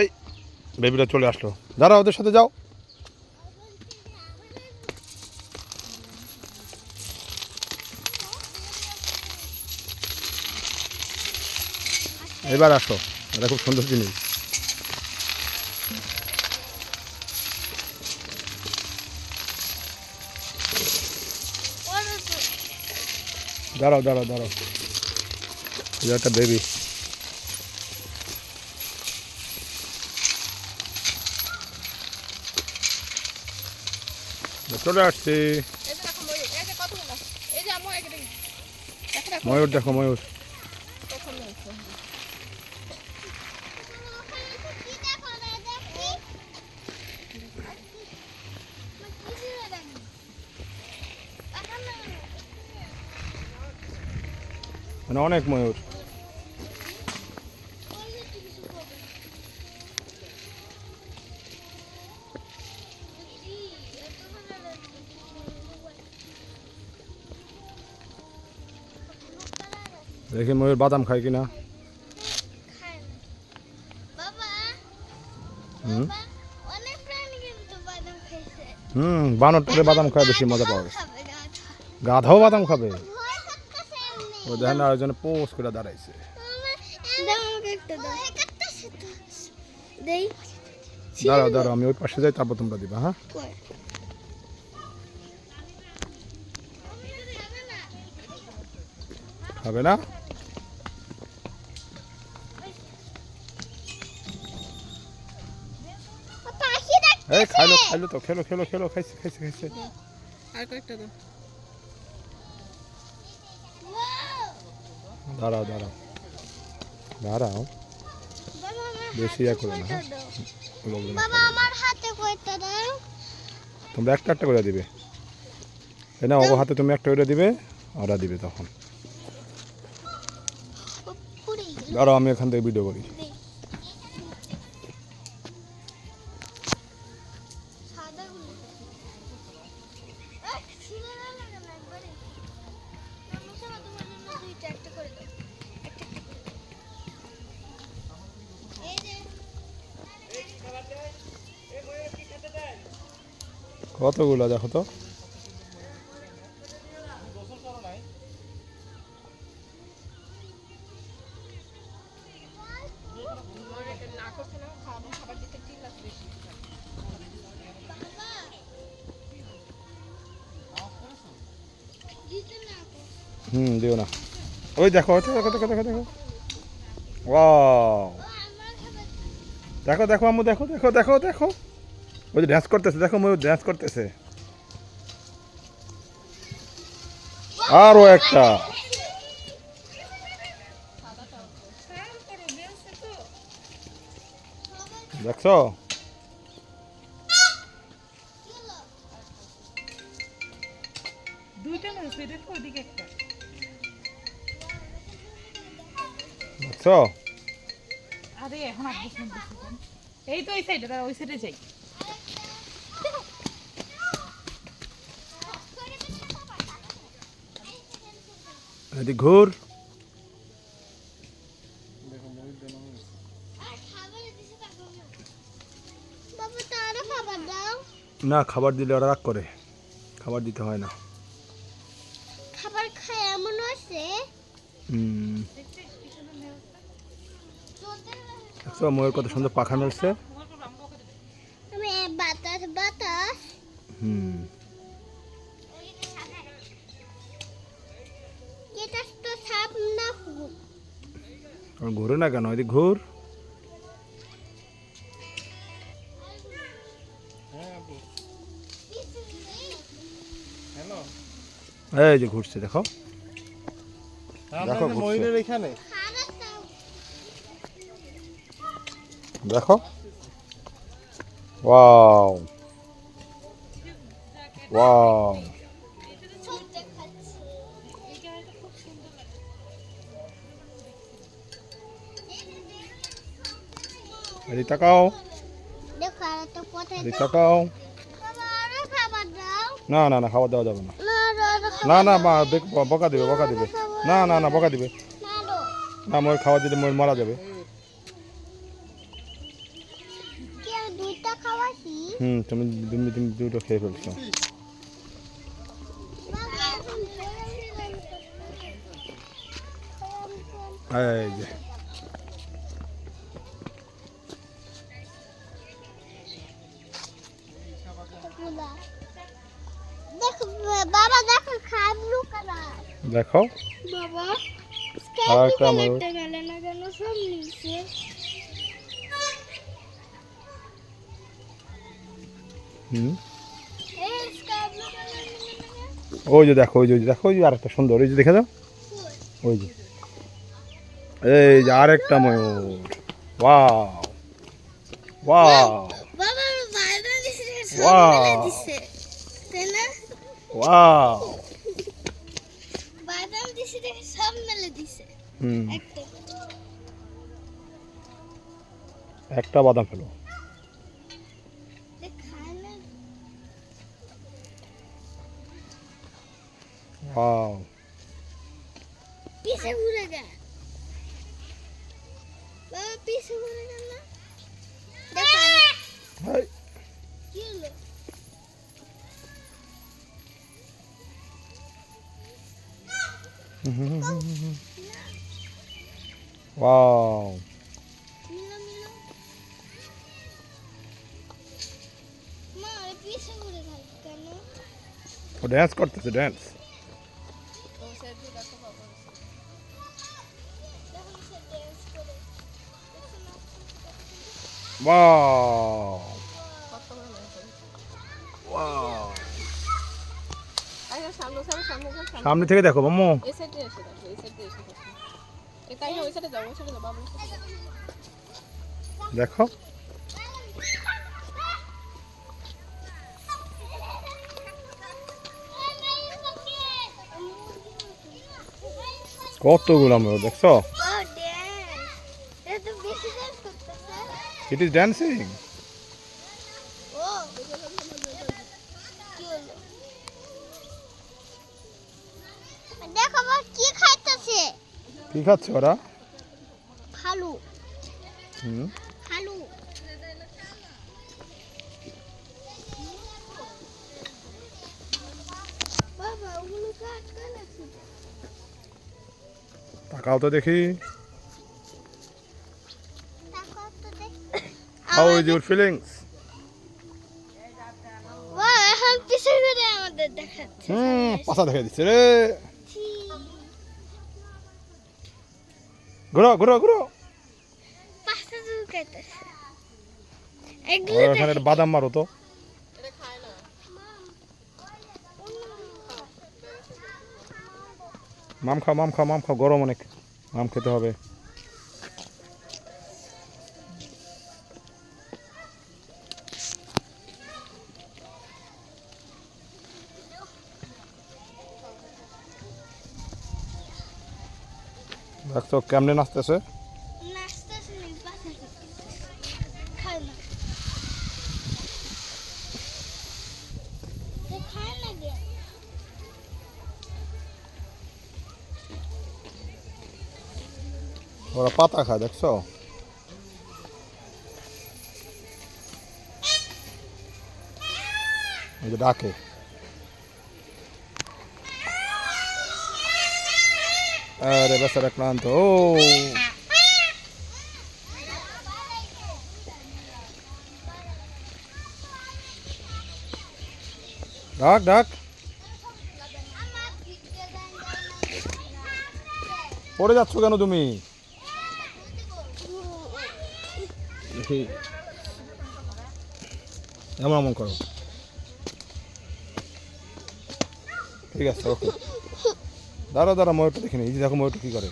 এই, বেবিটা চলে আসলো। দাঁড়া ওদের সাথে যাও। এবার আসো, এটা খুব সুন্দর জিনিস। দাঁড়াও দাঁড়াও দাঁড়াও। যে একটা বেবি চলে আসছি। ময়ূর দেখি। ময়ূর মানে অনেক ময়ূর। দেখি ময়ূর বাদাম খায় কিনা হুম হুম বানরটারে বাদাম খায় বেশি মজা পাওয়া গেছে গাধাও বাদাম খাবে। ও দেখেন আরেকজনে পোষ করে দাঁড়াইছে। দাঁড়াও দাঁড়াও আমি ওই পাশে যাই তারপর তোমরা দিবা হ্যাঁ? খাবে না এই খাইলো খাইলো তো খেলো খেলো খেলো খাইছে খাইছে খাইছে। আর কয়েকটা দাও দাঁড়াও দাঁড়াও। দাঁড়াও। বেশি ইয়া করো না, হ্যাঁ? বাবা আমার হাতে কয়টা দাও? তোমরা একটা একটা করে দিবে। এই না ও হাতে তুমি একটা করে দিবে ওরা দিবে তখন। দাঁড়াও আমি এখান থেকে ভিডিও করি। দিতে না গো। হুম, দিও না। ওই দেখো দেখো দেখো দেখো দেখো। ওয়াও। দেখো দেখো, আম্মু, দেখো দেখো দেখো দেখো। ওই যে ড্যান্স করতেছে দেখো ময়ূর ড্যান্স করতেছে। আরও একটা। দেখছ? দেখছ? আরে এখন এই তো ওই সাইডে ওই সাইডে যাই। এদিক ঘুর। না খাবার দিলে ওরা রাগ করে। খাবার দিতে হয় না। খাবার খায় এমন আছে হুম। দেখছ ময়ূর কত সুন্দর পাখা মেলছে আমি বাতাস বাতাস। হুম। ঘুরে না কেন? এদিক ঘুর। এই যে ঘুরছে দেখো। দেখো। ময়ূরের এখানে। দেখো। ওয়াও। ওয়াও। তাকাও আর তাকাও আরও দাও না না না খাবার দেওয়া যাবে না না না মা বকা দিবে বকা দিবে না না না বকা দিবে না না খাওয়া দিলে ময়ূর মারা যাবে হুম তুমি তুমি তুমি দুটো খেয়ে ফেলছো এই যে দেখো বাবা আর একটা আমার- গেলে না কেন সব নিচে হুম ওই যে দেখো ওই যে দেখো ওই যে আরেকটা সুন্দর ওই যে দেখে দাও ওই যে এই যে আরেকটা ময়ূর ওয়াও ওয়াও না ওয়াও বাদাম দিছে দেখে সব মেলে দিছে হুম একটা একটা বাদাম ফেলো দেখ খায় না ওয়াও পিছে ঘুরে গেল বাবা পিছে ঘুরে গেল না দেখো এই, কি হলো ওয়াও ও ড্যান্স করতেছে ড্যান্স ওয়াও আরে সামনে থেকে দেখো মাম্মু এই সাইডে এসে দেখো। কতগুলো আমরা দেখছ? ইট ইজ ড্যান্সিং কি খাচ্ছে ওরা। খালু। হুম। তাকাও তো দেখি। How is your feelings hmm পাশা দেখে দিচ্ছে রে। ঘুরো ঘুরো ঘুরো। একটা বাদাম মারো তো। মাম খাও মাম খাও মাম খাও গরম অনেক। মাম খেতে হবে। দেখছ কেমনে নাচতেছে? ওরা পাতা খায় দেখছ? ডাকে। আরে বেচারা ক্লান্ত, ও। ডাক ডাক। পড়ে যাচ্ছ কেন তুমি? এমন এমন করো। ঠিক আছে, ওকে। দাঁড়া দাঁড়া ময়ূরটা দেখিনি এই যে দেখো ময়ূরটা কী করে।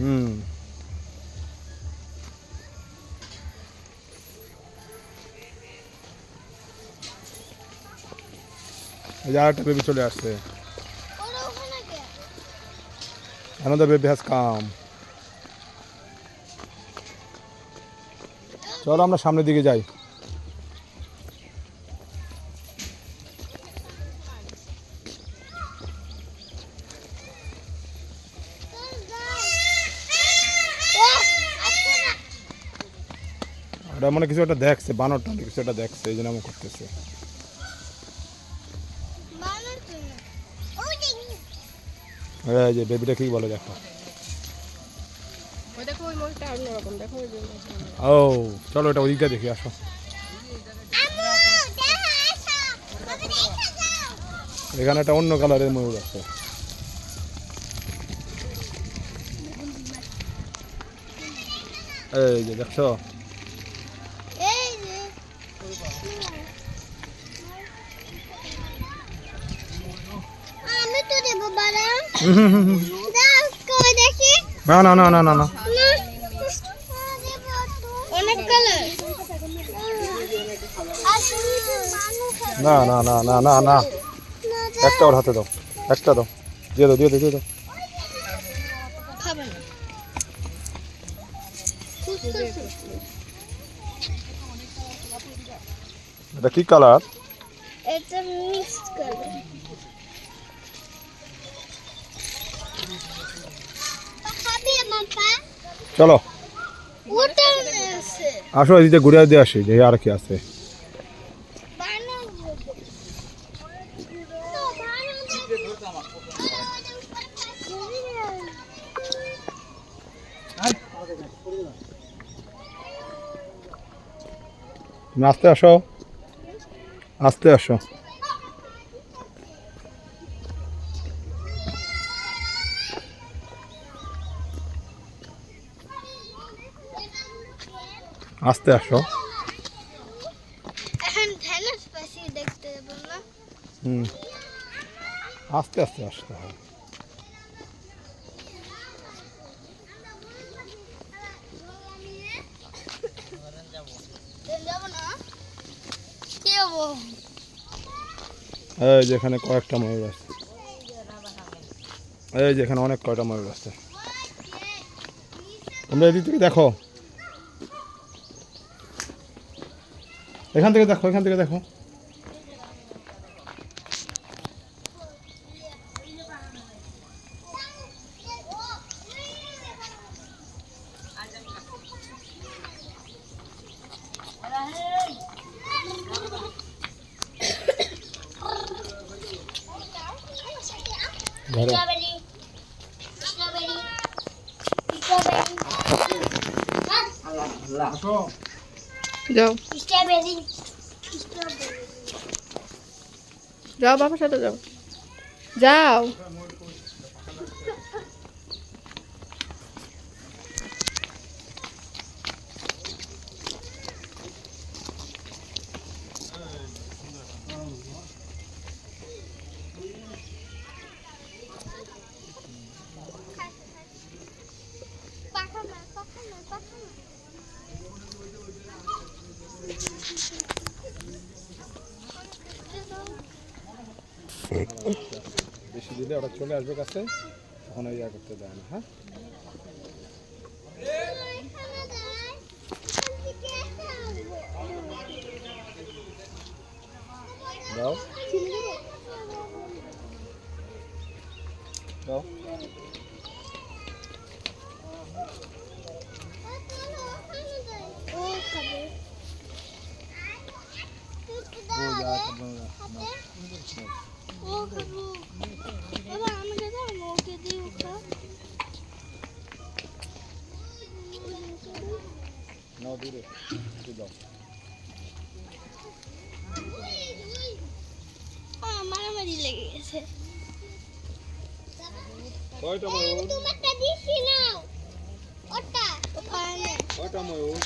হুম। এই আরেকটা বেবি চলে আসছে। another baby has come চলো আমরা সামনের দিকে যাই। ওটা মানে কিছু একটা দেখছে বানরটা কিছু একটা দেখছে এই জন্য আমি করতেছে। যে বেবিটা কি বলে দেখো। ও চলো এটা ওইদিকটা দেখি আসো। এখানে একটা অন্য কালারের ময়ূর আছে। এই যে দেখছ? না না না না না না না। অনেক কালার না না না না না না। একটা ওর হাতে দাও একটা দাও। দিয়ে দাও দিয়ে দাও দিয়ে দাও। এটা কি কালার? এটা মিক্সড কালার। চলো। আসো এদিকে ঘুরে দিয়ে আসি যে আর কি আছে। তুমি আস্তে আসো। আস্তে আসো। আস্তে আসো। হুম। আস্তে আস্তে আসতে হবে যাব না হব এই যে এখানে কয়েকটা ময়ূর আসছে। এই যে এখানে অনেক কয়টা ময়ূর আসছে। তোমরা এদিক থেকে দেখো। এখান থেকে দেখো, এখান থেকে দেখো। স্ট্রবেরি স্ট্রবেরি স্ট্রবেরি যাও। স্ট্রবেরি স্ট্রবেরি যাও বাবার সাথে যাও। যাও। ওরা চলে আসবে কাছে, তখন ইয়া করতে দেয় না হ্যাঁ? দাও। দাও। যা করবে না। ও কয়টা ময়ূর? তোমারটা দিছি নাও। ওটা। ওখানে। কয়টা ময়ূর?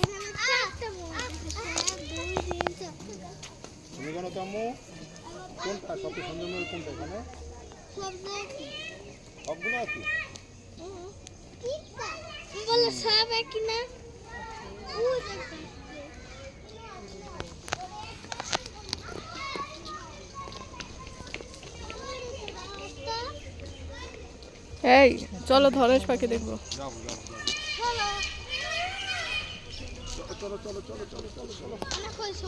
এখানে চারটা মোবাইল এক দুই তিন চারটা তুমি জানো তো আম্মু কোনটা সবচেয়ে সুন্দর ময়ূর কোনটা এখানে? সব দেখি সবগুলো আছে বলো সব একই না? এই চলো ধনেশ পাখি দেখব। চলো